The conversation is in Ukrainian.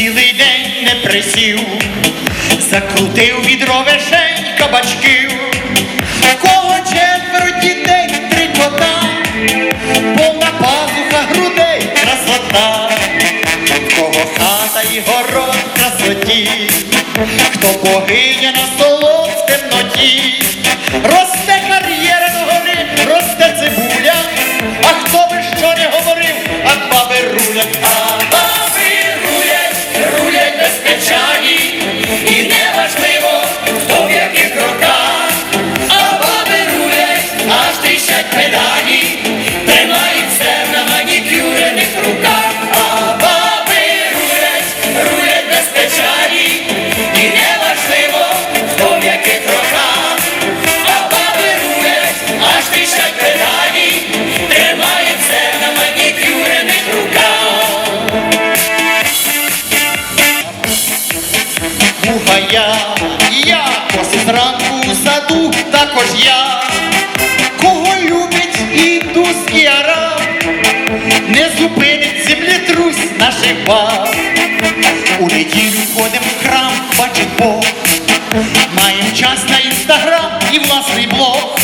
цілий день не присів, закрутив відро вишень кабачків, кого четверо дітей, трикота, повна пазуха грудей, красота, кого хата і город красоті, хто богиня на столом я, я, коси зранку у саду, також я, кого любить індус і араб, не зупинить землетрус наших баб. У неділю ходимо в храм, бачить Бог, маємо час на інстаграм і власний блог.